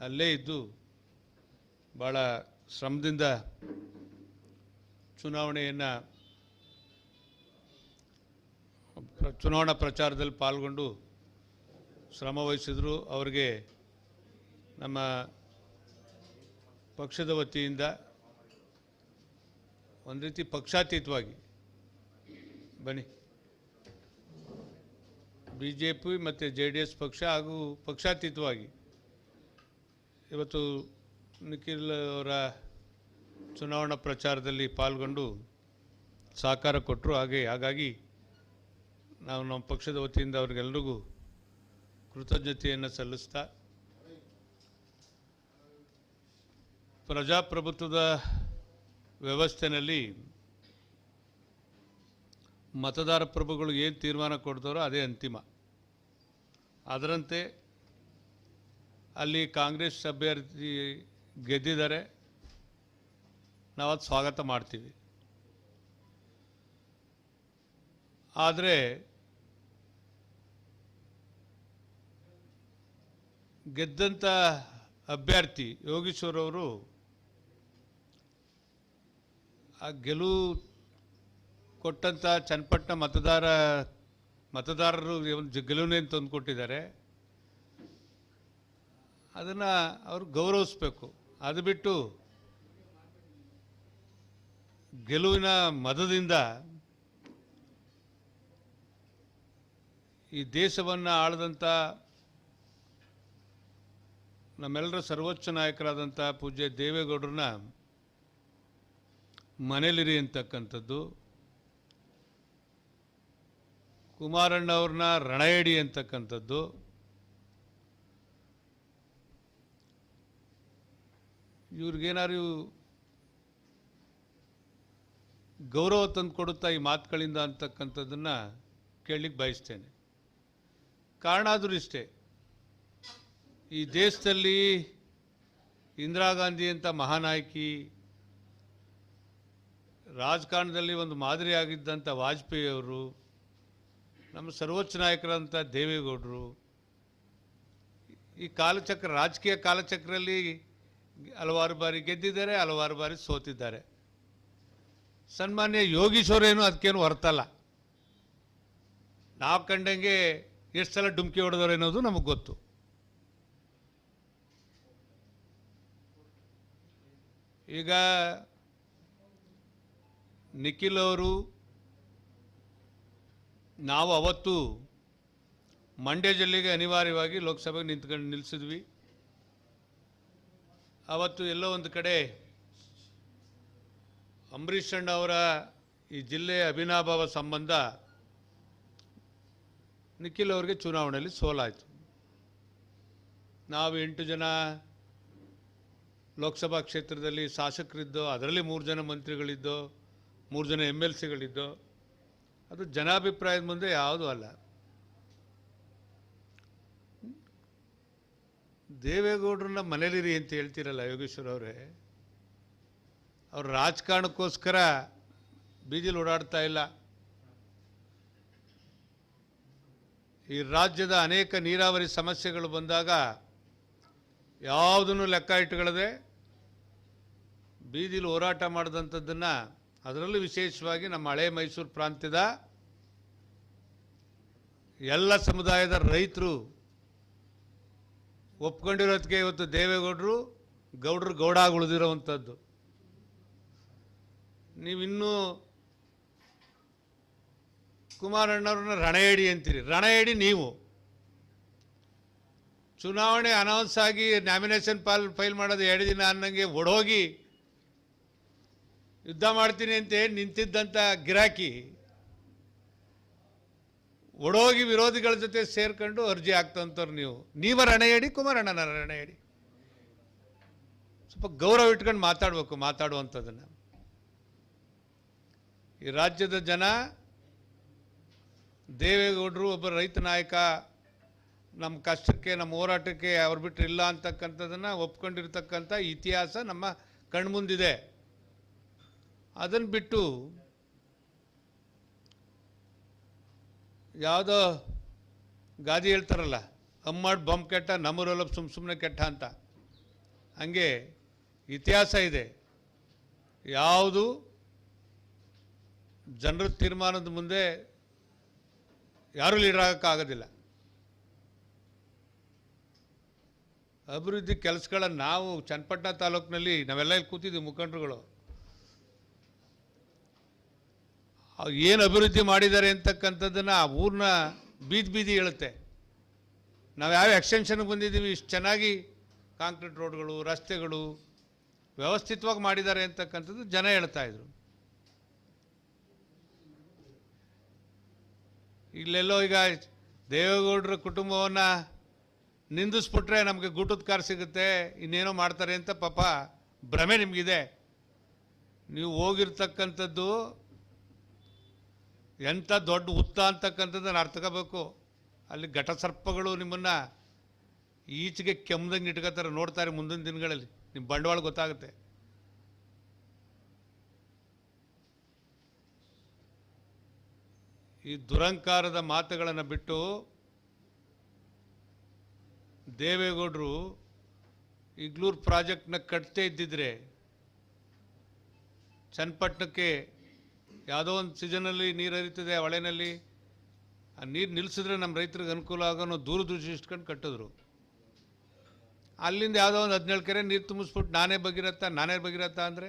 ಅಲ್ಲೇ ಇದ್ದು ಭಾಳ ಶ್ರಮದಿಂದ ಚುನಾವಣೆಯನ್ನು ಚುನಾವಣಾ ಪ್ರಚಾರದಲ್ಲಿ ಪಾಲ್ಗೊಂಡು ಶ್ರಮ ವಹಿಸಿದ್ರು. ಅವರಿಗೆ ನಮ್ಮ ಪಕ್ಷದ ವತಿಯಿಂದ ಒಂದು ರೀತಿ ಪಕ್ಷಾತೀತವಾಗಿ ಬನ್ನಿ. ಬಿ ಜೆ ಪಿ ಮತ್ತು ಜೆ ಡಿ ಎಸ್ ಪಕ್ಷ ಹಾಗೂ ಪಕ್ಷಾತೀತವಾಗಿ ಇವತ್ತು ನಿಖಿಲ್ ಅವರ ಚುನಾವಣಾ ಪ್ರಚಾರದಲ್ಲಿ ಪಾಲ್ಗೊಂಡು ಸಹಕಾರ ಕೊಟ್ಟರು. ಹಾಗೆ ಹಾಗಾಗಿ ನಾವು ನಮ್ಮ ಪಕ್ಷದ ವತಿಯಿಂದ ಅವ್ರಿಗೆಲ್ರಿಗೂ ಕೃತಜ್ಞತೆಯನ್ನು ಸಲ್ಲಿಸ್ತಾ ಪ್ರಜಾಪ್ರಭುತ್ವದ ವ್ಯವಸ್ಥೆಯಲ್ಲಿ ಮತದಾರ ಪ್ರಭುಗಳು ಏನು ತೀರ್ಮಾನ ಕೊಡ್ತಾರೋ ಅದೇ ಅಂತಿಮ. ಅದರಂತೆ ಅಲ್ಲಿ ಕಾಂಗ್ರೆಸ್ ಅಭ್ಯರ್ಥಿ ಗೆದ್ದಿದ್ದಾರೆ. ನಾವು ಅದು ಸ್ವಾಗತ ಮಾಡ್ತೀವಿ. ಆದರೆ ಗೆದ್ದಂಥ ಅಭ್ಯರ್ಥಿ ಯೋಗೀಶ್ವರ್ ಅವರು ಆ ಗೆಲುವು ಕೊಟ್ಟಂಥ ಚನ್ನಪಟ್ಟಣ ಮತದಾರ ಮತದಾರರು ಒಂದು ಗೆಲುವನ್ನೇನು ತಂದು ಕೊಟ್ಟಿದ್ದಾರೆ. ಅದನ್ನು ಅವರು ಗೌರವಿಸ್ಬೇಕು. ಅದು ಬಿಟ್ಟು ಗೆಲುವಿನ ಮದದಿಂದ ಈ ದೇಶವನ್ನು ಆಳದಂಥ ನಮ್ಮೆಲ್ಲರ ಸರ್ವೋಚ್ಚ ನಾಯಕರಾದಂಥ ಪೂಜ್ಯ ದೇವೇಗೌಡರನ್ನ ಮನೇಲಿರಿ ಅಂತಕ್ಕಂಥದ್ದು. ಕುಮಾರಣ್ಣ ಅವ್ರನ್ನ ರಣಯಡಿ ಅಂತಕ್ಕಂಥದ್ದು. ಇವ್ರಿಗೇನಾದ್ರು ಗೌರವ ತಂದು ಕೊಡುತ್ತಾ ಈ ಮಾತುಗಳಿಂದ ಅಂತಕ್ಕಂಥದ್ದನ್ನು ಕೇಳಲಿಕ್ಕೆ ಬಯಸ್ತೇನೆ. ಕಾರಣ ಆದರೂ ಇಷ್ಟೇ. ಈ ದೇಶದಲ್ಲಿ ಇಂದಿರಾ ಗಾಂಧಿ ಅಂತ ಮಹಾನಾಯಕಿ ರಾಜಕಾರಣದಲ್ಲಿ ಒಂದು ಮಾದರಿಯಾಗಿದ್ದಂಥ ವಾಜಪೇಯಿ ಅವರು ನಮ್ಮ ಸರ್ವೋಚ್ಚ ನಾಯಕರಂಥ ದೇವೇಗೌಡರು, ಈ ಕಾಲಚಕ್ರ, ರಾಜಕೀಯ ಕಾಲಚಕ್ರಲ್ಲಿ ಹಲವಾರು ಬಾರಿ ಗೆದ್ದಿದ್ದಾರೆ, ಹಲವಾರು ಬಾರಿ ಸೋತಿದ್ದಾರೆ. ಸನ್ಮಾನ್ಯ ಯೋಗೀಶ್ವರೇನು ಅದಕ್ಕೇನು ಹೊರತಲ್ಲ. ನಾವು ಕಂಡಂಗೆ ಎಷ್ಟು ಸಲ ಡುಮ್ಕಿ ಹೊಡೆದವ್ರು ಅನ್ನೋದು ನಮಗೆ ಗೊತ್ತು. ಈಗ ನಿಖಿಲ್ ಅವರು ನಾವು ಅವತ್ತು ಮಂಡ್ಯ ಜಿಲ್ಲೆಗೆ ಅನಿವಾರ್ಯವಾಗಿ ಲೋಕಸಭೆಗೆ ನಿಂತ್ಕೊಂಡು ನಿಲ್ಲಿಸಿದ್ವಿ ಅವತ್ತು ಎಲ್ಲೋ ಒಂದು ಕಡೆ ಅಂಬರೀಷ್ ಅವರ ಈ ಜಿಲ್ಲೆಯ ಅಭಿನಾಭಾವ ಸಂಬಂಧ ನಿಖಿಲ್ ಅವರಿಗೆ ಚುನಾವಣೆಯಲ್ಲಿ ಸೋಲಾಯಿತು. ನಾವು ಎಂಟು ಜನ ಲೋಕಸಭಾ ಕ್ಷೇತ್ರದಲ್ಲಿ ಶಾಸಕರಿದ್ದೋ, ಅದರಲ್ಲಿ ಮೂರು ಜನ ಮಂತ್ರಿಗಳಿದ್ದೋ, ಮೂರು ಜನ ಎಂ ಎಲ್ ಸಿಗಳಿದ್ದೋ, ಅದು ಜನಾಭಿಪ್ರಾಯದ ಮುಂದೆ ಯಾವುದೂ ಅಲ್ಲ. ದೇವೇಗೌಡರನ್ನ ಮನೇಲಿರಿ ಅಂತ ಹೇಳ್ತೀರಲ್ಲ ಯೋಗೇಶ್ವರ ಅವರೇ, ಅವರು ರಾಜಕಾರಣಕ್ಕೋಸ್ಕರ ಬೀದಿಲಿ ಓಡಾಡ್ತಾ ಇಲ್ಲ. ಈ ರಾಜ್ಯದ ಅನೇಕ ನೀರಾವರಿ ಸಮಸ್ಯೆಗಳು ಬಂದಾಗ ಯಾವುದನ್ನು ಲೆಕ್ಕ ಇಟ್ಟುಗಳದೆ ಬೀದಿಲಿ ಹೋರಾಟ ಮಾಡಿದಂಥದ್ದನ್ನು ಅದರಲ್ಲೂ ವಿಶೇಷವಾಗಿ ನಮ್ಮ ಹಳೆ ಮೈಸೂರು ಪ್ರಾಂತ್ಯದ ಎಲ್ಲ ಸಮುದಾಯದ ರೈತರು ಒಪ್ಕೊಂಡಿರೋದಕ್ಕೆ ಇವತ್ತು ದೇವೇಗೌಡರು ಗೌಡರು ಗೌಡ ಉಳಿದಿರೋವಂಥದ್ದು ನೀವಿನ್ನೂ ಕುಮಾರಣ್ಣವ್ರನ್ನ ರಣಯಡಿ ಅಂತೀರಿ. ರಣಯಡಿ ನೀವು. ಚುನಾವಣೆ ಅನೌನ್ಸ್ ಆಗಿ ನಾಮಿನೇಷನ್ ಪಾಲ್ ಫೈಲ್ ಮಾಡೋದು ಎರಡು ದಿನ ಅನ್ನಂಗೆ ಒಡೋಗಿ ಯುದ್ಧ ಮಾಡ್ತೀನಿ ಅಂತ ನಿಂತಿದ್ದಂಥ ಗಿರಾಕಿ ಒಡೋಗಿ ವಿರೋಧಿಗಳ ಜೊತೆ ಸೇರ್ಕೊಂಡು ಅರ್ಜಿ ಹಾಕ್ತಂಥವ್ರು ನೀವು. ನೀವ ರಣಯಡಿ, ಕುಮಾರಣ್ಣನ ರಣಯಡಿ. ಸ್ವಲ್ಪ ಗೌರವ ಇಟ್ಕೊಂಡು ಮಾತಾಡಬೇಕು, ಮಾತಾಡುವಂಥದ್ದನ್ನು. ಈ ರಾಜ್ಯದ ಜನ, ದೇವೇಗೌಡರು ಒಬ್ಬ ರೈತ ನಾಯಕ, ನಮ್ಮ ಕಷ್ಟಕ್ಕೆ, ನಮ್ಮ ಹೋರಾಟಕ್ಕೆ ಅವ್ರು ಬಿಟ್ಟರೆ ಇಲ್ಲ ಅಂತಕ್ಕಂಥದ್ದನ್ನು ಒಪ್ಕೊಂಡಿರ್ತಕ್ಕಂಥ ಇತಿಹಾಸ ನಮ್ಮ ಕಣ್ಮುಂದಿದೆ. ಅದನ್ನು ಬಿಟ್ಟು ಯಾವುದೋ ಗಾದಿ ಹೇಳ್ತಾರಲ್ಲ ಅಮ್ಮಾಡ್ ಬೊಂಬ್ ಕೆಟ್ಟ ನಮ್ಮೂರಲ್ಲ ಸುಮ್ ಸುಮ್ಮನೆ ಕೆಟ್ಟ ಅಂತ. ಹಂಗೆ ಇತಿಹಾಸ ಇದೆ. ಯಾವುದು? ಜನರ ತೀರ್ಮಾನದ ಮುಂದೆ ಯಾರೂ ಲೀಡರ್ ಆಗೋಕ್ಕಾಗೋದಿಲ್ಲ. ಅಭಿವೃದ್ಧಿ ಕೆಲಸಗಳನ್ನು ನಾವು ಚನ್ನಪಟ್ಟಣ ತಾಲೂಕಿನಲ್ಲಿ ನಾವೆಲ್ಲ ಇಲ್ಲಿ ಕೂತಿದ್ದೀವಿ ಮುಖಂಡರುಗಳು. ಏನು ಅಭಿವೃದ್ಧಿ ಮಾಡಿದ್ದಾರೆ ಅಂತಕ್ಕಂಥದ್ದನ್ನು ಆ ಊರನ್ನ ಬೀದಿ ಬೀದಿ ಹೇಳುತ್ತೆ. ನಾವು ಯಾವ ಎಕ್ಸ್ಟೆನ್ಷನ್ಗೆ ಬಂದಿದ್ದೀವಿ, ಇಷ್ಟು ಚೆನ್ನಾಗಿ ಕಾಂಕ್ರೀಟ್ ರೋಡ್ಗಳು, ರಸ್ತೆಗಳು ವ್ಯವಸ್ಥಿತವಾಗಿ ಮಾಡಿದ್ದಾರೆ ಅಂತಕ್ಕಂಥದ್ದು ಜನ ಹೇಳ್ತಾ ಇದ್ರು. ಇಲ್ಲೆಲ್ಲೋ ಈಗ ದೇವೇಗೌಡರ ಕುಟುಂಬವನ್ನು ನಿಂದಿಸ್ಬಿಟ್ರೆ ನಮಗೆ ಗೂಟದ ಕಾರ್ ಸಿಗುತ್ತೆ, ಇನ್ನೇನೋ ಮಾಡ್ತಾರೆ ಅಂತ ಪಾಪ ಭ್ರಮೆ ನಿಮಗಿದೆ. ನೀವು ಹೋಗಿರ್ತಕ್ಕಂಥದ್ದು ಎಂಥ ದೊಡ್ಡ ಹುತ್ತ ಅಂತಕ್ಕಂಥದ್ದನ್ನು ಅರ್ಥಕೋಬೇಕು ಅಲ್ಲಿ ಘಟಸರ್ಪಗಳು ನಿಮ್ಮನ್ನು ಈಚೆಗೆ ಕೆಮ್ಮದಂಗೆ ಇಟ್ಕೋತಾರೆ, ನೋಡ್ತಾರೆ ಮುಂದಿನ ದಿನಗಳಲ್ಲಿ. ನಿಮ್ಮ ಬಂಡವಾಳ ಗೊತ್ತಾಗುತ್ತೆ. ಈ ದುರಂಕಾರದ ಮಾತುಗಳನ್ನು ಬಿಟ್ಟು ದೇವೇಗೌಡರು ಇಗ್ಲೂರು ಪ್ರಾಜೆಕ್ಟ್ನ ಕಟ್ತೇ ಇದ್ದಿದ್ರೆ, ಚನ್ನಪಟ್ಟಣಕ್ಕೆ ಯಾವುದೋ ಒಂದು ಸೀಸನಲ್ಲಿ ನೀರು ಹರಿತದೆ ಹೊಳೆನಲ್ಲಿ, ಆ ನೀರು ನಿಲ್ಲಿಸಿದ್ರೆ ನಮ್ಮ ರೈತರಿಗೆ ಅನುಕೂಲ ಆಗೋನೋ ದೂರದೃಷ್ಟಿ ಇಟ್ಕೊಂಡು ಕಟ್ಟಿದ್ರು. ಅಲ್ಲಿಂದ ಯಾವುದೋ ಒಂದು ಹದಿನೇಳು ಕೆರೆ ನೀರು ತುಂಬಿಸ್ಬಿಟ್ಟು ನಾನೇ ಬಗಿರತ್ತ ನಾನೇ ಬಗಿರತ್ತ ಅಂದರೆ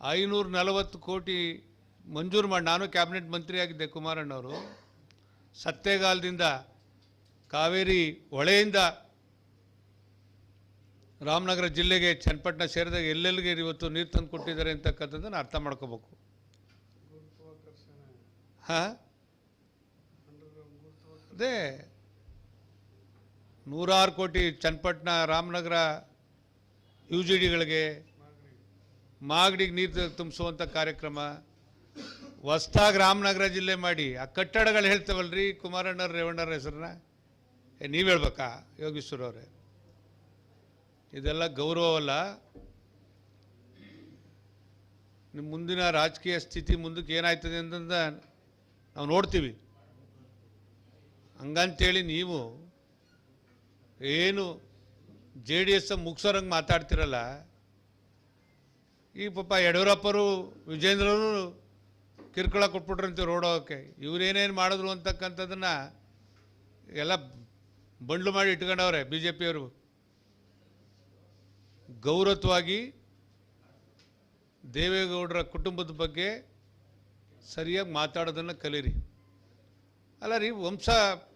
ಐನೂರ ನಲವತ್ತು ಕೋಟಿ ಮಂಜೂರು ಮಾಡಿ, ನಾನು ಕ್ಯಾಬಿನೆಟ್ ಮಂತ್ರಿಯಾಗಿದ್ದೆ ಕುಮಾರಣ್ಣವರು, ಸತ್ತೇಗಾಲದಿಂದ ಕಾವೇರಿ ಹೊಳೆಯಿಂದ ರಾಮನಗರ ಜಿಲ್ಲೆಗೆ ಚನ್ನಪಟ್ಟಣ ಸೇರಿದಾಗ ಎಲ್ಲೆಲ್ಲಿಗೆ ಇವತ್ತು ನೀರು ತಂದು ಕೊಟ್ಟಿದ್ದಾರೆ ಅಂತಕ್ಕಂಥದ್ದನ್ನು ಅರ್ಥ ಮಾಡ್ಕೋಬೇಕು. ಹಾಂ? ಅದೇ ನೂರಾರು ಕೋಟಿ ಚನ್ನಪಟ್ಟಣ, ರಾಮನಗರ ಯು ಜಿ ಡಿಗಳಿಗೆ ಮಾಗಡಿಗೆ ನೀರು ತುಂಬಿಸುವಂಥ ಕಾರ್ಯಕ್ರಮ. ಹೊಸ್ದಾಗಿ ರಾಮನಗರ ಜಿಲ್ಲೆ ಮಾಡಿ, ಆ ಕಟ್ಟಡಗಳು ಹೇಳ್ತೇವಲ್ರಿ ಕುಮಾರಣ್ಣವ್ರ ರೇವಣ್ಣರ ಹೆಸರನ್ನ. ನೀವು ಹೇಳ್ಬೇಕಾ ಯೋಗೀಶ್ವರ ಅವರೇ? ಇದೆಲ್ಲ ಗೌರವವಲ್ಲ ನಿಮ್ಮ ಮುಂದಿನ ರಾಜಕೀಯ ಸ್ಥಿತಿ ಮುಂದಕ್ಕೆ ಏನಾಯ್ತದೆ ಅಂತಂದ ನಾವು ನೋಡ್ತೀವಿ. ಹಂಗಂತೇಳಿ ನೀವು ಏನು ಜೆ ಡಿ ಎಸ್ ಮುಗ್ಸೋರಂಗೆ ಮಾತಾಡ್ತಿರಲ್ಲ. ಈ ಪಾಪ ಯಡಿಯೂರಪ್ಪರು ವಿಜೇಂದ್ರನು ಕಿರ್ಕಳ ಕೊಟ್ಬಿಟ್ರಂತೆ ರೋಡ್ ಹೋಗೋಕ್ಕೆ. ಇವ್ರೇನೇನು ಮಾಡಿದ್ರು ಅಂತಕ್ಕಂಥದ್ದನ್ನು ಎಲ್ಲ ಬಂಡ್ಲು ಮಾಡಿ ಇಟ್ಕೊಂಡವ್ರೆ ಬಿ ಜೆ ಪಿಯವರು ಗೌರವತ್ವಾಗಿ ದೇವೇಗೌಡರ ಕುಟುಂಬದ ಬಗ್ಗೆ ಸರಿಯಾಗಿ ಮಾತಾಡೋದನ್ನು ಕಲೀರಿ. ಅಲ್ಲ ರೀ, ವಂಶ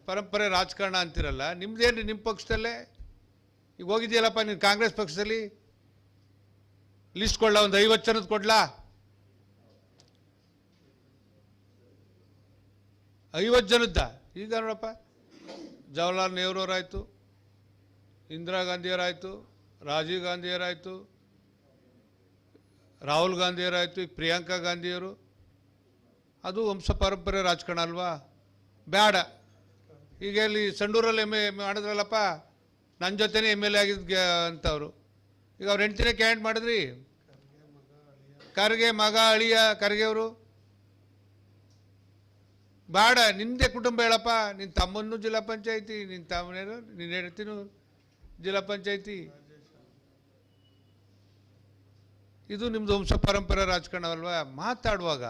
ಪರಂಪರೆ ರಾಜಕಾರಣ ಅಂತಿರಲ್ಲ ರೀ ನಿಮ್ಮ ಪಕ್ಷದಲ್ಲೇ? ಈಗ ಹೋಗಿದೆಯಲ್ಲಪ್ಪ ನೀನು ಕಾಂಗ್ರೆಸ್ ಪಕ್ಷದಲ್ಲಿ? ಲಿಸ್ಟ್ ಕೊಡ್ಲ ಒಂದು ಐವತ್ತು ಜನದ ಕೊಡ್ಲಾ? ಐವತ್ತು ಜನದ್ದ? ಈಗ ನೋಡಪ್ಪ, ಜವಾಹರ್ಲಾಲ್ ನೆಹರೂರಾಯಿತು ಇಂದಿರಾ ಗಾಂಧಿಯವರಾಯಿತು ರಾಜೀವ್ ಗಾಂಧಿಯವರಾಯಿತು ರಾಹುಲ್ ಗಾಂಧಿಯವರಾಯಿತು ಈಗ ಪ್ರಿಯಾಂಕಾ ಗಾಂಧಿಯವರು? ಅದು ವಂಶ ಪರಂಪರೆ ರಾಜಕಾರಣ ಅಲ್ವಾ? ಬೇಡ ಈಗ ಇಲ್ಲಿ ಸಂಡೂರಲ್ಲಿ ಎಂ ಎ ಮಾಡಿದ್ರಲ್ಲಪ್ಪ ನನ್ನ ಜೊತೆನೇ ಎಂ ಎಲ್ ಎ ಆಗಿದ್ದ ಅಂತವರು. ಈಗ ಅವ್ರು ಹೆಂಡ್ತಿನೇ ಕ್ಯಾಂಡ್ ಮಾಡಿದ್ರಿ? ಖರ್ಗೆ ಮಗ ಅಳಿಯ ಖರ್ಗೆ ಅವರು ಬೇಡ ನಿಂದೇ ಕುಟುಂಬ ಹೇಳಪ್ಪ. ನಿನ್ನ ತಮ್ಮನ್ನು ಜಿಲ್ಲಾ ಪಂಚಾಯಿತಿ ನಿನ್ನ ತಮ್ಮನೇನು ನಿನ್ನ ಹೆಂಡ್ತಿನೂ ಜಿಲ್ಲಾ ಪಂಚಾಯತಿ. ಇದು ನಿಮ್ದು ವಂಶ ಪರಂಪರೆ ರಾಜಕಾರಣವಲ್ವಾ? ಮಾತಾಡುವಾಗ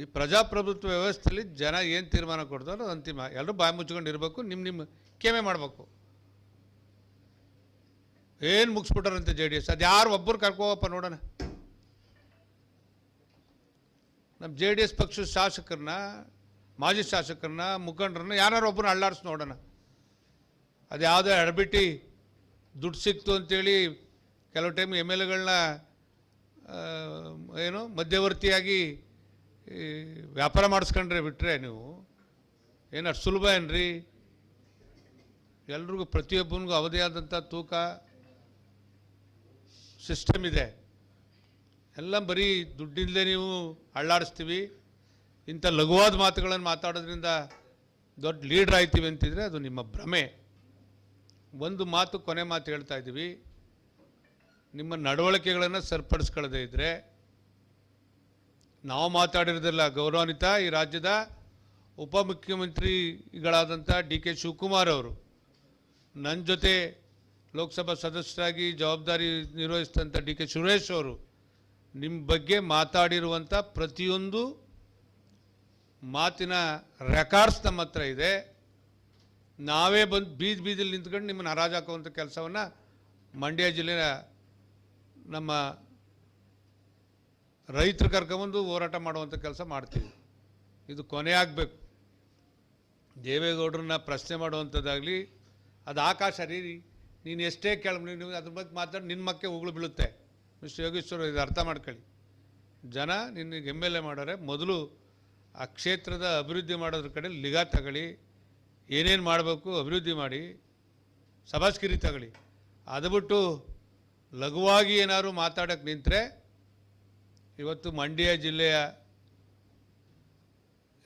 ಈ ಪ್ರಜಾಪ್ರಭುತ್ವ ವ್ಯವಸ್ಥೆಯಲ್ಲಿ ಜನ ಏನು ತೀರ್ಮಾನ ಕೊಡ್ತಾರೋ ಅಂತಿಮ ಎಲ್ಲರೂ ಬಾಯಿ ಮುಚ್ಕೊಂಡು ಇರಬೇಕು ನಿಮ್ಮ ನಿಮ್ಮ ಕೇಮೆ ಮಾಡಬೇಕು. ಏನು ಮುಗಿಸ್ಬಿಟ್ರಂತೆ ಜೆ ಡಿ ಎಸ್? ಅದು ಯಾರು ಒಬ್ಬರು ಕರ್ಕೋವಪ್ಪ ನೋಡೋಣ. ನಮ್ಮ ಜೆ ಡಿ ಎಸ್ ಪಕ್ಷದ ಶಾಸಕರನ್ನ ಮಾಜಿ ಶಾಸಕರನ್ನ ಮುಖಂಡರನ್ನ ಯಾರು ಒಬ್ಬರನ್ನ ಅಳ್ಳಾಡಿಸಿ ನೋಡೋಣ. ಅದು ಯಾವುದೇ ಎಡಬಿಟ್ಟು ದುಡ್ಡು ಸಿಕ್ತು ಅಂತೇಳಿ ಕೆಲವು ಟೈಮ್ ಎಂ ಎಲ್ ಎಗಳನ್ನ ಏನು, ಮಧ್ಯವರ್ತಿಯಾಗಿ ವ್ಯಾಪಾರ ಮಾಡಿಸ್ಕೊಂಡ್ರೆ ಬಿಟ್ಟರೆ ನೀವು, ಏನು ಅಷ್ಟು ಸುಲಭ ಏನ್ರಿ? ಎಲ್ರಿಗೂ ಪ್ರತಿಯೊಬ್ಬನಿಗೂ ಅವಧಿ ಆದಂಥ ತೂಕ ಸಿಸ್ಟಮ್ ಇದೆ. ಎಲ್ಲ ಬರೀ ದುಡ್ಡಿಂದಲೇ ನೀವು ಅಳ್ಳಾಡಿಸ್ತೀವಿ. ಇಂಥ ಲಘುವಾದ ಮಾತುಗಳನ್ನು ಮಾತಾಡೋದ್ರಿಂದ ದೊಡ್ಡ ಲೀಡ್ರ್ ಆಯ್ತೀವಿ ಅಂತಿದ್ರೆ ಅದು ನಿಮ್ಮ ಭ್ರಮೆ. ಒಂದು ಮಾತು ಕೊನೆ ಮಾತು ಹೇಳ್ತಾ ಇದ್ದೀವಿ. ನಿಮ್ಮ ನಡವಳಿಕೆಗಳನ್ನು ಸರಿಪಡಿಸ್ಕೊಳ್ಳದೆ ಇದ್ದರೆ ನಾವು ಮಾತಾಡಿರೋದಿಲ್ಲ ಗೌರವಾನ್ವಿತ ಈ ರಾಜ್ಯದ ಉಪಮುಖ್ಯಮಂತ್ರಿಗಳಾದಂಥ ಡಿ ಕೆ ಶಿವಕುಮಾರ್ ಅವರು. ನನ್ನ ಜೊತೆ ಲೋಕಸಭಾ ಸದಸ್ಯರಾಗಿ ಜವಾಬ್ದಾರಿ ನಿರ್ವಹಿಸಿದಂಥ ಡಿ ಕೆ ಸುರೇಶ್ ಅವರು ನಿಮ್ಮ ಬಗ್ಗೆ ಮಾತಾಡಿರುವಂಥ ಪ್ರತಿಯೊಂದು ಮಾತಿನ ರೆಕಾರ್ಡ್ಸ್ ನಮ್ಮ ಹತ್ರ ಇದೆ. ನಾವೇ ಬಂದು ಬೀದಿ ಬೀದಿಲಿ ನಿಂತ್ಕೊಂಡು ನಿಮ್ಮನ್ನು ಹರಾಜಾಕುವಂಥ ಕೆಲಸವನ್ನು ಮಂಡ್ಯ ಜಿಲ್ಲೆಯ ನಮ್ಮ ರೈತರು ಕರ್ಕೊಂಬಂದು ಹೋರಾಟ ಮಾಡುವಂಥ ಕೆಲಸ ಮಾಡ್ತೀವಿ. ಇದು ಕೊನೆ ಆಗಬೇಕು. ದೇವೇಗೌಡರನ್ನ ಪ್ರಶ್ನೆ ಮಾಡುವಂಥದ್ದಾಗಲಿ ಅದು ಆಕಾಶ ರೀ ನೀನು ಎಷ್ಟೇ ಕೇಳ ನೀವು ಅದ್ರ ಬಗ್ಗೆ ಮಾತಾಡಿ ನಿನ್ನ ಮಕ್ಕೆ ಉಗುಳು ಬೀಳುತ್ತೆ. ಮಿಸ್ಟರ್ ಯೋಗೇಶ್ವರ ಇದು ಅರ್ಥ ಮಾಡ್ಕೊಳ್ಳಿ. ಜನ ನಿನಗೆ ಎಂ ಎಲ್ ಎ ಮಾಡೋರೆ, ಮೊದಲು ಆ ಕ್ಷೇತ್ರದ ಅಭಿವೃದ್ಧಿ ಮಾಡೋದ್ರ ಕಡೆ ಲಿಗಾ ತಗೊಳ್ಳಿ, ಏನೇನು ಮಾಡಬೇಕು ಅಭಿವೃದ್ಧಿ ಮಾಡಿ, ಸಭಾಸ್ಕಿರಿ ತಗೊಳ್ಳಿ. ಅದು ಬಿಟ್ಟು ಲಘುವಾಗಿ ಏನಾದರೂ ಮಾತಾಡೋಕ್ಕೆ ನಿಂತರೆ, ಇವತ್ತು ಮಂಡ್ಯ ಜಿಲ್ಲೆಯ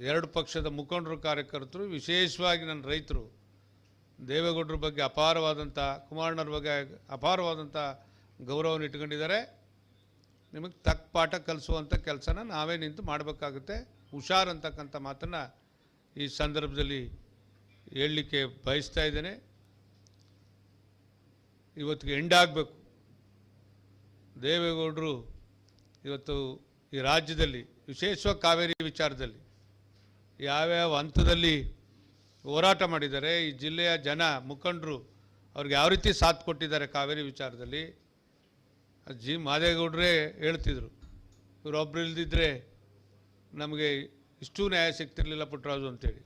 ಎರಡು ಪಕ್ಷದ ಮುಖಂಡರು ಕಾರ್ಯಕರ್ತರು, ವಿಶೇಷವಾಗಿ ನನ್ನ ರೈತರು, ದೇವೇಗೌಡರ ಬಗ್ಗೆ ಅಪಾರವಾದಂಥ ಕುಮಾರಣ್ಣರ ಬಗ್ಗೆ ಅಪಾರವಾದಂಥ ಗೌರವವನ್ನು ಇಟ್ಕೊಂಡಿದ್ದಾರೆ ನಿಮಗೆ ತಕ್ಕ ಪಾಠ ಕಲಿಸುವಂಥ ಕೆಲಸನ ನಾವೇ ನಿಂತು ಮಾಡಬೇಕಾಗುತ್ತೆ. ಹುಷಾರ್ ಅಂತಕ್ಕಂಥ ಮಾತನ್ನು ಈ ಸಂದರ್ಭದಲ್ಲಿ ಹೇಳಲಿಕ್ಕೆ ಬಯಸ್ತಾ ಇದ್ದೇನೆ. ಇವತ್ತಿಗೆ ಎಂಡ್ ಆಗಬೇಕು. ದೇವೇಗೌಡರು ಇವತ್ತು ಈ ರಾಜ್ಯದಲ್ಲಿ, ವಿಶೇಷವಾಗಿ ಕಾವೇರಿ ವಿಚಾರದಲ್ಲಿ, ಯಾವ್ಯಾವ ಹಂತದಲ್ಲಿ ಹೋರಾಟ ಮಾಡಿದ್ದಾರೆ, ಈ ಜಿಲ್ಲೆಯ ಜನ, ಮುಖಂಡರು, ಅವ್ರಿಗೆ ಯಾವ ರೀತಿ ಸಾಥ್ ಕೊಟ್ಟಿದ್ದಾರೆ ಕಾವೇರಿ ವಿಚಾರದಲ್ಲಿ? ಜಿ ಮಾದೇಗೌಡರೇ ಹೇಳ್ತಿದ್ರು. ಇವರೊಬ್ಬರು ಇಲ್ದಿದ್ರೆ ನಮಗೆ ಇಷ್ಟು ನ್ಯಾಯ ಸಿಗ್ತಿರ್ಲಿಲ್ಲ ಪುಟ್ಟರಾಜು ಅಂತೇಳಿ.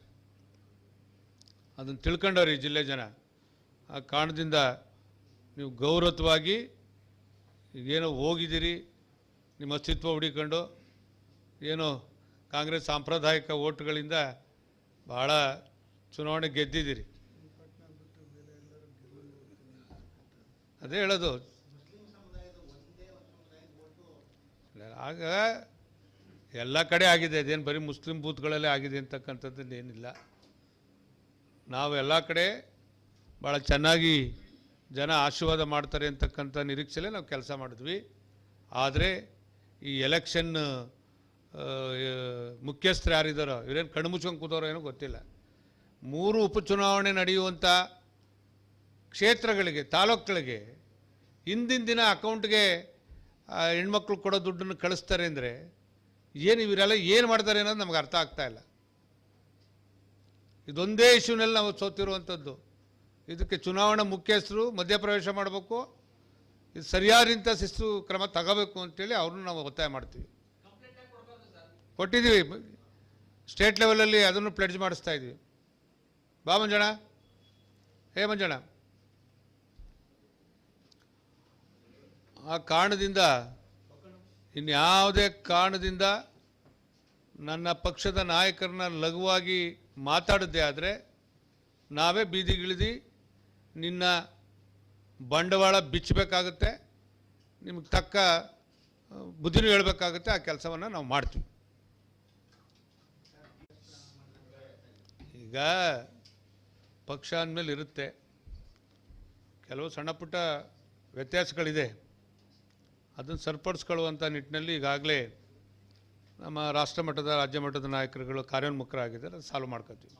ಅದನ್ನು ತಿಳ್ಕೊಂಡವ್ರಿ ಜಿಲ್ಲೆ ಜನ. ಆ ಕಾರಣದಿಂದ ನೀವು ಗೌರವತ್ವಾಗಿ ಈಗೇನೋ ಹೋಗಿದ್ದೀರಿ, ನಿಮ್ಮ ಅಸ್ತಿತ್ವ ಹುಡಿಕೊಂಡು, ಏನೋ ಕಾಂಗ್ರೆಸ್ ಸಾಂಪ್ರದಾಯಿಕ ಓಟ್ಗಳಿಂದ ಭಾಳ ಚುನಾವಣೆ ಗೆದ್ದಿದ್ದೀರಿ. ಅದೇ ಹೇಳೋದು. ಆಗ ಎಲ್ಲ ಕಡೆ ಆಗಿದೆ ಅದೇನು ಬರೀ ಮುಸ್ಲಿಂ ಬೂತ್ಗಳಲ್ಲೇ ಆಗಿದೆ ಅಂತಕ್ಕಂಥದ್ದು ಏನಿಲ್ಲ ನಾವು ಎಲ್ಲ ಕಡೆ ಭಾಳ ಚೆನ್ನಾಗಿ ಜನ ಆಶೀರ್ವಾದ ಮಾಡ್ತಾರೆ ಅಂತಕ್ಕಂಥ ನಿರೀಕ್ಷೆಲೆ ನಾವು ಕೆಲಸ ಮಾಡಿದ್ವಿ. ಆದರೆ ಈ ಎಲೆಕ್ಷನ್ ಮುಖ್ಯಸ್ಥರು ಯಾರಿದ್ದಾರೋ ಇವರೇನು ಕಣ್ಮುಚ್ಕೊಂಡು ಕೂತವ್ರೋ ಏನೋ ಗೊತ್ತಿಲ್ಲ. ಮೂರು ಉಪಚುನಾವಣೆ ನಡೆಯುವಂಥ ಕ್ಷೇತ್ರಗಳಿಗೆ, ತಾಲೂಕುಗಳಿಗೆ ಹಿಂದಿನ ದಿನ ಅಕೌಂಟ್ಗೆ ಹೆಣ್ಮಕ್ಳು ಕೊಡೋ ದುಡ್ಡನ್ನು ಕಳಿಸ್ತಾರೆ ಅಂದರೆ ಏನು ಇವರೆಲ್ಲ ಏನು ಮಾಡ್ತಾರೆ ಅನ್ನೋದು ನಮ್ಗೆ ಅರ್ಥ ಆಗ್ತಾ ಇಲ್ಲ. ಇದೊಂದೇ ಇಶ್ಯೂನಲ್ಲಿ ನಾವು ಸೋತಿರುವಂಥದ್ದು ಇದಕ್ಕೆ ಚುನಾವಣಾ ಮುಖ್ಯಸ್ಥರು ಮಧ್ಯಪ್ರವೇಶ ಮಾಡಬೇಕು. ಇದು ಸರಿಯಾದಂಥ ಶಿಸ್ತು ಕ್ರಮ ತಗೋಬೇಕು ಅಂತೇಳಿ ಅವ್ರನ್ನ ನಾವು ಒತ್ತಾಯ ಮಾಡ್ತೀವಿ. ಕೊಟ್ಟಿದ್ದೀವಿ. ಸ್ಟೇಟ್ ಲೆವೆಲಲ್ಲಿ ಅದನ್ನು ಪ್ಲೆಡ್ಜ್ ಮಾಡಿಸ್ತಾ ಇದ್ದೀವಿ. ಬಾ ಮಂಜಣ್ಣ ಹೇ ಮಂಜಣ್ಣ ಆ ಕಾರಣದಿಂದ ಇನ್ಯಾವುದೇ ಕಾರಣದಿಂದ ನನ್ನ ಪಕ್ಷದ ನಾಯಕರನ್ನ ಲಘುವಾಗಿ ಮಾತಾಡದೆ ಆದರೆ ನಾವೇ ಬೀದಿಗಿಳಿದು ನಿನ್ನ ಬಂಡವಾಳ ಬಿಚ್ಚಬೇಕಾಗುತ್ತೆ, ನಿಮಗೆ ತಕ್ಕ ಬುದ್ಧಿನೂ ಹೇಳಬೇಕಾಗುತ್ತೆ, ಆ ಕೆಲಸವನ್ನು ನಾವು ಮಾಡ್ತೀವಿ. ಈಗ ಪಕ್ಷ ಅಂದಮೇಲೆ ಇರುತ್ತೆ. ಕೆಲವು ಸಣ್ಣ ಪುಟ್ಟ ವ್ಯತ್ಯಾಸಗಳಿದೆ. ಅದನ್ನು ಸರಿಪಡಿಸ್ಕೊಳ್ಳುವಂಥ ನಿಟ್ಟಿನಲ್ಲಿ ಈಗಾಗಲೇ ನಮ್ಮ ರಾಷ್ಟ್ರ ಮಟ್ಟದ ರಾಜ್ಯ ಮಟ್ಟದ ನಾಯಕರುಗಳು ಕಾರ್ಯೋನ್ಮುಖರಾಗಿದ್ದಾರೆ ಅದು ಸಾಲ್ವ್ ಮಾಡ್ಕೊತೀವಿ.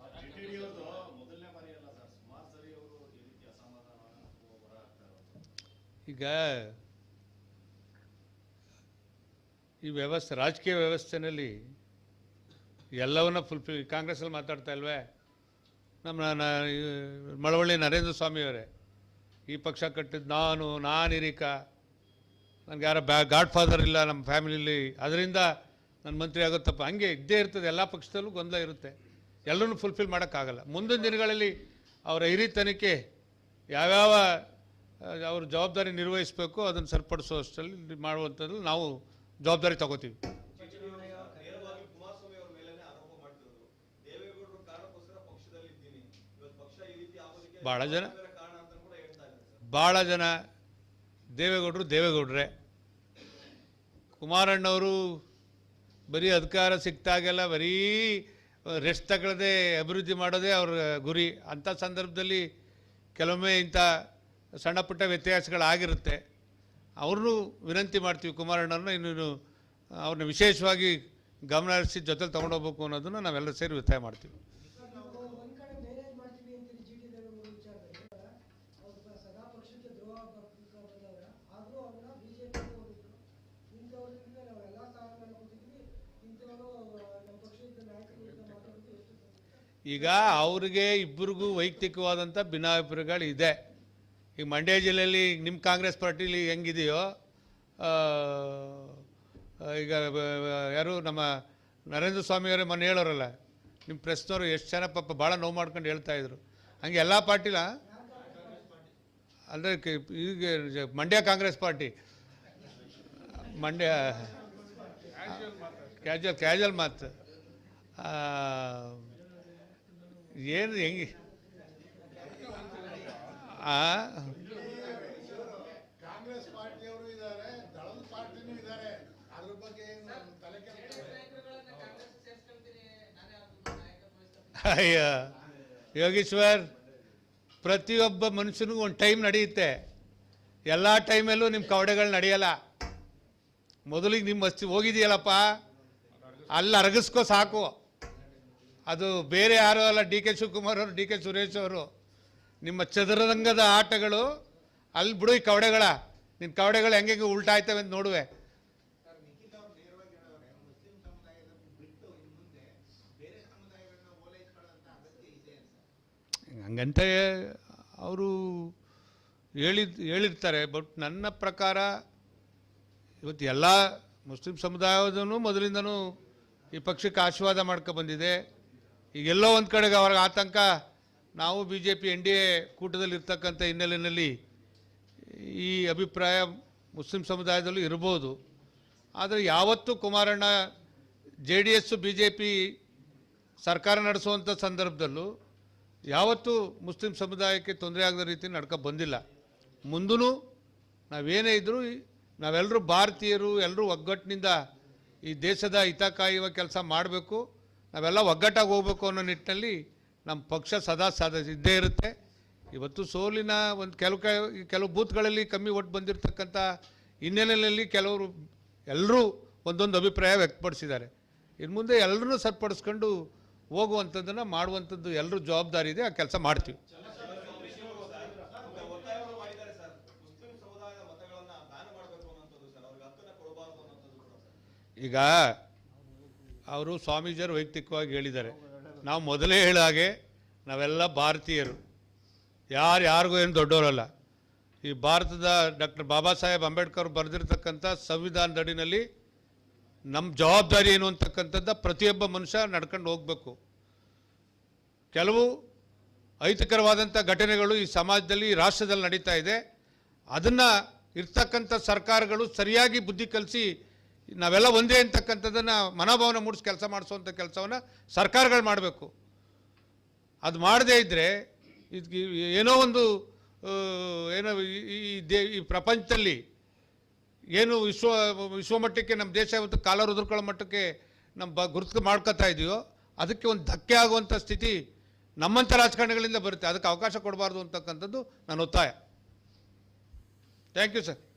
ಈಗ ಈ ವ್ಯವಸ್ಥೆ, ರಾಜಕೀಯ ವ್ಯವಸ್ಥೆನಲ್ಲಿ ಎಲ್ಲವನ್ನ ಫುಲ್ಫಿಲ್ ಕಾಂಗ್ರೆಸ್ಸಲ್ಲಿ ಮಾತಾಡ್ತಾ ಇಲ್ವೇ? ನಮ್ಮ ಮಳವಳ್ಳಿ ನರೇಂದ್ರ ಸ್ವಾಮಿಯವರೇ ಈ ಪಕ್ಷ ಕಟ್ಟಿದ್ದು ನಾನು ನಾನು ಹಿರಿಕ, ನನಗೆ ಯಾರ ಬ್ಯಾ ಗಾಡ್ ಫಾದರ್ ಇಲ್ಲ ನಮ್ಮ ಫ್ಯಾಮಿಲಿಲಿ ಅದರಿಂದ ನನ್ನ ಮಂತ್ರಿ ಆಗುತ್ತಪ್ಪ. ಹಂಗೆ ಇದ್ದೇ ಇರ್ತದೆ. ಎಲ್ಲ ಪಕ್ಷದಲ್ಲೂ ಗೊಂದಲ ಇರುತ್ತೆ. ಎಲ್ಲರೂ ಫುಲ್ಫಿಲ್ ಮಾಡೋಕ್ಕಾಗಲ್ಲ. ಮುಂದಿನ ದಿನಗಳಲ್ಲಿ ಅವರ ಹಿರಿತನಕ್ಕೆ ಯಾವ್ಯಾವ ಅವ್ರ ಜವಾಬ್ದಾರಿ ನಿರ್ವಹಿಸಬೇಕು, ಅದನ್ನು ಸರಿಪಡಿಸುವಷ್ಟರಲ್ಲಿ ಮಾಡುವಂಥದ್ದು ನಾವು ಜವಾಬ್ದಾರಿ ತಗೋತೀವಿ. ಭಾಳ ಜನ ಭಾಳ ಜನ ದೇವೇಗೌಡರು ದೇವೇಗೌಡ್ರೆ. ಕುಮಾರಣ್ಣವರು ಬರೀ ಅಧಿಕಾರ ಸಿಕ್ತಾಗೆಲ್ಲ ಬರೀ ರೆಸ್ಟ್ ತಗೊಳ್ಳದೆ ಅಭಿವೃದ್ಧಿ ಮಾಡೋದೇ ಅವ್ರ ಗುರಿ. ಅಂಥ ಸಂದರ್ಭದಲ್ಲಿ ಕೆಲವೊಮ್ಮೆ ಇಂಥ ಸಣ್ಣ ಪುಟ್ಟ ವ್ಯತ್ಯಾಸಗಳಾಗಿರುತ್ತೆ. ಅವ್ರನ್ನು ವಿನಂತಿ ಮಾಡ್ತೀವಿ ಕುಮಾರಣ್ಣವ್ರನ್ನ. ಇನ್ನೂ ಅವ್ರನ್ನ ವಿಶೇಷವಾಗಿ ಗಮನ ಹರಿಸಿ ಜೊತೆಲಿ ತೊಗೊಂಡೋಗ್ಬೇಕು ಅನ್ನೋದನ್ನು ನಾವೆಲ್ಲ ಸೇರಿ ಒತ್ತಾಯ ಮಾಡ್ತೀವಿ. ಈಗ ಅವ್ರಿಗೆ ಇಬ್ಬರಿಗೂ ವೈಯಕ್ತಿಕವಾದಂಥ ಭಿನ್ನಾಭಿಪ್ರಾಯಗಳಿದೆ. ಈಗ ಮಂಡ್ಯ ಜಿಲ್ಲೆಯಲ್ಲಿ ನಿಮ್ಮ ಕಾಂಗ್ರೆಸ್ ಪಾರ್ಟಿಲಿ ಹೆಂಗಿದೆಯೋ ಈಗ ಯಾರು ನಮ್ಮ ನರೇಂದ್ರ ಸ್ವಾಮಿಯವರೇ ಮೊನ್ನೆ ಹೇಳೋರಲ್ಲ, ನಿಮ್ಮ ಪ್ರೆಸ್ನವರು ಎಷ್ಟು ಜನ ಪಾಪ ಭಾಳ ನೋವು ಮಾಡ್ಕೊಂಡು ಹೇಳ್ತಾ ಇದ್ರು. ಹಂಗೆ ಎಲ್ಲ ಪಾರ್ಟಿಲ? ಅಂದರೆ ಈಗ Mandya Congress party. Mandya casual casual ಮಾತು ಏನು ಹೆಂಗೆ? ಆ? ಕಾಂಗ್ರೆಸ್ ಪಾರ್ಟಿಯವರು ಇದ್ದಾರೆ ದಳದ ಪಾರ್ಟಿನೂ ಇದ್ದಾರೆ. ಅದ್ರ ಬಗ್ಗೆ ತಲೆ ಅಯ್ಯ ಯೋಗೀಶ್ವರ್ ಪ್ರತಿಯೊಬ್ಬ ಮನುಷ್ಯನಿಗೂ ಒಂದು ಟೈಮ್ ನಡೆಯುತ್ತೆ. ಎಲ್ಲ ಟೈಮಲ್ಲೂ ನಿಮ್ಮ ಕವಡೆಗಳು ನಡೆಯಲ್ಲ. ಮೊದಲಿಗೆ ನಿಮ್ಮ ಮಸ್ತಿ ಹೋಗಿದೆಯಲ್ಲಪ್ಪ? ಅಲ್ಲಿ ಅರಗಿಸ್ಕೋ ಸಾಕು. ಅದು ಬೇರೆ ಯಾರು ಅಲ್ಲ ಡಿ ಕೆ ಶಿವಕುಮಾರ್ ಅವರು ಡಿ ಕೆ ಸುರೇಶ್ ಅವರು. ನಿಮ್ಮ ಚದುರಂಗದ ಆಟಗಳು, ಅಲ್ಲಿ ಬಿಡು ಈ ಕವಡೆಗಳ. ನಿನ್ನ ಕವಡೆಗಳು ಹೆಂಗೆ ಉಲ್ಟಾ ಆಯ್ತವೆ ಅಂತ ನೋಡುವೆ. ಹಂಗಂತ ಅವರು ಹೇಳಿದ್, ಹೇಳಿರ್ತಾರೆ, ಬಟ್ ನನ್ನ ಪ್ರಕಾರ ಇವತ್ತು ಎಲ್ಲ ಮುಸ್ಲಿಂ ಸಮುದಾಯದೂ ಮೊದಲಿಂದನೂ ಈ ಪಕ್ಷಕ್ಕೆ ಆಶೀರ್ವಾದ ಮಾಡ್ಕೊ ಬಂದಿದೆ. ಈಗೆಲ್ಲೋ ಒಂದು ಕಡೆಗೆ ಅವ್ರಿಗೆ ಆತಂಕ ನಾವು B J P N D A ಕೂಟದಲ್ಲಿ ಇರ್ತಕ್ಕಂಥ ಹಿನ್ನೆಲೆಯಲ್ಲಿ ಈ ಅಭಿಪ್ರಾಯ ಮುಸ್ಲಿಂ ಸಮುದಾಯದಲ್ಲೂ ಇರ್ಬೋದು. ಆದರೆ ಯಾವತ್ತೂ Kumaranna, J D S B J P ಸರ್ಕಾರ ನಡೆಸುವಂಥ ಸಂದರ್ಭದಲ್ಲೂ ಯಾವತ್ತೂ ಮುಸ್ಲಿಂ ಸಮುದಾಯಕ್ಕೆ ತೊಂದರೆ ಆಗದ ರೀತಿ ನಡ್ಕೊ ಬಂದಿಲ್ಲ. ಮುಂದೂ ನಾವೇನೇ ಇದ್ದರೂ ನಾವೆಲ್ಲರೂ ಭಾರತೀಯರು, ಎಲ್ಲರೂ ಒಗ್ಗಟ್ಟಿನಿಂದ ಈ ದೇಶದ ಹಿತ ಕಾಯುವ ಕೆಲಸ ಮಾಡಬೇಕು. ನಾವೆಲ್ಲ ಒಗ್ಗಟ್ಟಾಗಿ ಹೋಗ್ಬೇಕು ಅನ್ನೋ ನಿಟ್ಟಿನಲ್ಲಿ ನಮ್ಮ ಪಕ್ಷ ಸದಾ ಸದಾ ಇದ್ದೇ ಇರುತ್ತೆ. ಇವತ್ತು ಸೋಲಿನ ಒಂದು ಕೆಲವು ಕೆಲವು ಬೂತ್ಗಳಲ್ಲಿ ಕಮ್ಮಿ ಒಟ್ಟು ಬಂದಿರತಕ್ಕಂಥ ಹಿನ್ನೆಲೆಯಲ್ಲಿ ಕೆಲವರು ಎಲ್ಲರೂ ಒಂದೊಂದು ಅಭಿಪ್ರಾಯ ವ್ಯಕ್ತಪಡಿಸಿದ್ದಾರೆ. ಇನ್ನು ಮುಂದೆ ಎಲ್ಲರೂ ಸರಿಪಡಿಸ್ಕೊಂಡು ಹೋಗುವಂಥದ್ದನ್ನು ಮಾಡುವಂಥದ್ದು ಎಲ್ಲರೂ ಜವಾಬ್ದಾರಿ ಇದೆ, ಆ ಕೆಲಸ ಮಾಡ್ತೀವಿ. ಈಗ, ಅವರು ಸ್ವಾಮೀಜಿಯವರು ವೈಯಕ್ತಿಕವಾಗಿ ಹೇಳಿದ್ದಾರೆ. ನಾವು ಮೊದಲೇ ಹೇಳ ಹಾಗೆ ನಾವೆಲ್ಲ ಭಾರತೀಯರು. ಯಾರು ಯಾರಿಗೂ ಏನು ದೊಡ್ಡವರಲ್ಲ. ಈ ಭಾರತದ ಡಾಕ್ಟರ್ ಬಾಬಾ ಸಾಹೇಬ್ ಅಂಬೇಡ್ಕರ್ ಬರೆದಿರ್ತಕ್ಕಂಥ ಸಂವಿಧಾನದಡಿನಲ್ಲಿ ನಮ್ಮ ಜವಾಬ್ದಾರಿ ಏನು ಅಂತಕ್ಕಂಥದ್ದು ಪ್ರತಿಯೊಬ್ಬ ಮನುಷ್ಯ ನಡ್ಕೊಂಡು ಹೋಗಬೇಕು. ಕೆಲವು ಅಹಿತಕರವಾದಂಥ ಘಟನೆಗಳು ಈ ಸಮಾಜದಲ್ಲಿ, ಈ ರಾಷ್ಟ್ರದಲ್ಲಿ ನಡೀತಾ ಇದೆ. ಅದನ್ನು ಇರ್ತಕ್ಕಂಥ ಸರ್ಕಾರಗಳು ಸರಿಯಾಗಿ ಬುದ್ಧಿ ಕಲಿಸಿ ನಾವೆಲ್ಲ ಒಂದೇ ಅಂತಕ್ಕಂಥದ್ದನ್ನು ಮನೋಭಾವನೆ ಮೂಡಿಸಿ ಕೆಲಸ ಮಾಡಿಸುವಂಥ ಕೆಲಸವನ್ನು ಸರ್ಕಾರಗಳು ಮಾಡಬೇಕು. ಅದು ಮಾಡದೇ ಇದ್ದರೆ ಇದು ಏನೋ ಒಂದು ಏನೋ ಈ- ದೇ, ಈ ಪ್ರಪಂಚದಲ್ಲಿ ಏನು ವಿಶ್ವ ವಿಶ್ವಮಟ್ಟಕ್ಕೆ ನಮ್ಮ ದೇಶ ಇವತ್ತು ಕಾಲ ರುದ್ರಕೊಳ್ಳೋ ಮಟ್ಟಕ್ಕೆ ನಮ್ಮ ಬ ಗುರುತು ಮಾಡ್ಕೋತಾ ಇದೆಯೋ ಅದಕ್ಕೆ ಒಂದು ಧಕ್ಕೆ ಆಗುವಂಥ ಸ್ಥಿತಿ ನಮ್ಮಂಥ ರಾಜಕಾರಣಿಗಳಿಂದ ಬರುತ್ತೆ. ಅದಕ್ಕೆ ಅವಕಾಶ ಕೊಡಬಾರ್ದು ಅಂತಕ್ಕಂಥದ್ದು ನನ್ನ ಒತ್ತಾಯ. Thank you sir